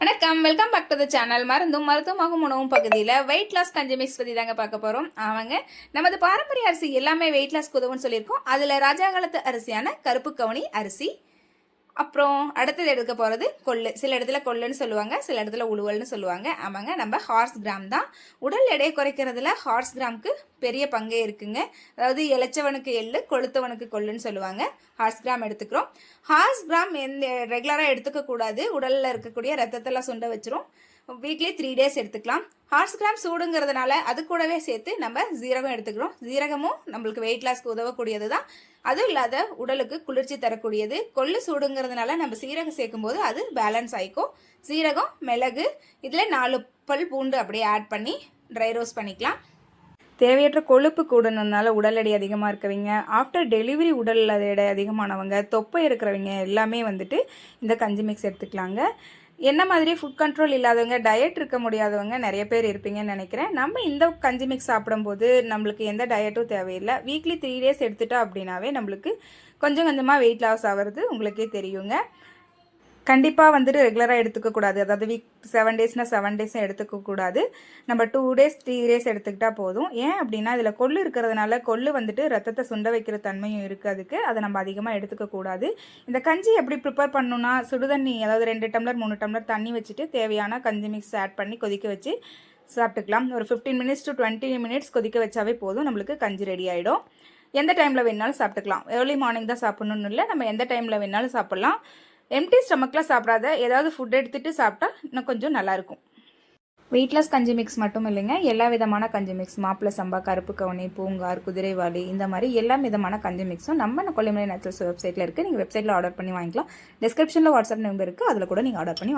வணக்கம். Welcome back to the channel மருந்தும் மருத்துவமாகும் உணவும் பகுதியில் வெயிட் லாஸ் கஞ்சி மிக்ஸ் பற்றி தாங்க பார்க்க போகிறோம் அவங்க நமது பாரம்பரிய அரிசி எல்லாமே வெயிட் லாஸ் உதவுன்னு சொல்லியிருக்கோம். அதில் ராஜா காலத்து அரிசியான கருப்பு கவுனி அரிசி அப்புறம் அடுத்தது எடுக்க போகிறது கொள்ளு. சில இடத்துல கொள்ளுன்னு சொல்லுவாங்க சில இடத்துல உழுவல்னு சொல்லுவாங்க. ஆமாங்க நம்ம ஹார்ஸ் கிராம் தான். உடல் எடையை குறைக்கிறதுல ஹார்ஸ் கிராம்க்கு பெரிய பங்கே இருக்குங்க. அதாவது இளைச்சவனுக்கு எள்ளு கொளுத்தவனுக்கு கொள்ளுன்னு சொல்லுவாங்க. ஹார்ஸ் கிராம் எடுத்துக்கிறோம். ஹார்ஸ் கிராம் எந்த ரெகுலராக எடுத்துக்கக்கூடாது. உடலில் இருக்கக்கூடிய ரத்தத்தெல்லாம் சுண்ட வச்சிரும். வீக்லி த்ரீ டேஸ் எடுத்துக்கலாம். ஹார்ஸ் கிராம் சூடுங்கிறதுனால அது கூடவே சேர்த்து நம்ம ஜீரகம் எடுத்துக்கிறோம். ஜீரகமும் நம்மளுக்கு வெயிட் லாஸ்க்கு உதவக்கூடியது தான் அதுவும் இல்லாத உடலுக்கு குளிர்ச்சி தரக்கூடியது. கொள்ளு சூடுங்கிறதுனால நம்ம சீரகம் சேர்க்கும் போது அது பேலன்ஸ் ஆகிக்கும் சீரகம் மிளகு இதில் நாலு பல் பூண்டு அப்படியே ஆட் பண்ணி ட்ரை ரோஸ்ட் பண்ணிக்கலாம். தேவையற்ற கொழுப்பு கூடணுனால உடல் எடை அதிகமாக இருக்கவங்க ஆஃப்டர் டெலிவரி உடல் எடை அதிகமானவங்க தொப்பை இருக்கிறவங்க எல்லாமே வந்துட்டு இந்த கஞ்சி மிக்ஸ் எடுத்துக்கலாங்க. என்ன மாதிரி ஃபுட் கண்ட்ரோல் இல்லாதவங்க டயட் இருக்க முடியாதவங்க நிறைய பேர் இருப்பீங்கன்னு நினைக்கிறேன். நம்ம இந்த கஞ்சி மிக்ஸ் சாப்பிடும்போது நம்மளுக்கு எந்த டயட்டும் தேவையில்லை. வீக்லி த்ரீ டேஸ் எடுத்துட்டோம் அப்படின்னாவே நம்மளுக்கு கொஞ்சம் கொஞ்சமாக வெயிட் லாஸ் ஆகிறது உங்களுக்கே தெரியுங்க. கண்டிப்பாக வந்துட்டு ரெகுலராக எடுத்துக்கக்கூடாது அதாவது வீக் செவன் டேஸ்னால் செவன் டேஸும் எடுத்துக்கக்கூடாது நம்ம டூ டேஸ் த்ரீ டேஸ் எடுத்துக்கிட்டால் போதும். ஏன் அப்படின்னா இதில் கொள்ளு இருக்கிறதுனால கொள்ளு வந்துட்டு ரத்தத்தை சுண்ட வைக்கிற தன்மையும் இருக்குது அதுக்கு. அதை நம்ம அதிகமாக எடுத்துக்கக்கூடாது இந்த கஞ்சி எப்படி ப்ரிப்பேர் பண்ணணும்னா சுடுதண்ணி அதாவது ரெண்டு டம்ளர் மூணு டம்ளர் தண்ணி வச்சுட்டு தேவையான கஞ்சி மிக்ஸ் ஆட் பண்ணி கொதிக்க வச்சு சாப்பிட்டுக்கலாம். ஒரு fifteen minutes to twenty minutes கொதிக்க வச்சாவே போதும். நம்மளுக்கு கஞ்சி ரெடி ஆகிடும் எந்த டைமில் வேணாலும் சாப்பிட்டுக்கலாம். ஏர்லி மார்னிங் தான் சாப்பிட்ணுன்னு இல்லை. நம்ம எந்த டைமில் வேணாலும் சாப்பிட்லாம். எம்டி ஸ்டமக்கில் சாப்பிடாத ஏதாவது ஃபுட் எடுத்துகிட்டு சாப்பிட்டா இன்னும் கொஞ்சம் நல்லாயிருக்கும். வெயிட்லெஸ் கஞ்சி மிக்ஸ் மட்டும் இல்லைங்க. எல்லா விதமான கஞ்சி மிக்ஸ் மாப்பிள சம்பா கருப்பு கவுனி பூங்கார் குதிரைவாளி இந்த மாதிரி எல்லா விதமான கஞ்சி மிக்ஸும் நம்ம கொல்லிமலை நேச்சுரல்ஸ் வெப்சைட்டில் இருக்குது நீங்கள் வெப்சைட்டில் ஆர்டர் பண்ணி வாங்கிக்கலாம். டிஸ்கிரிப்ஷனில் வாட்ஸ்அப் நம்பர் இருக்குது அதில் கூட நீங்கள் ஆர்டர் பண்ணி வாங்கி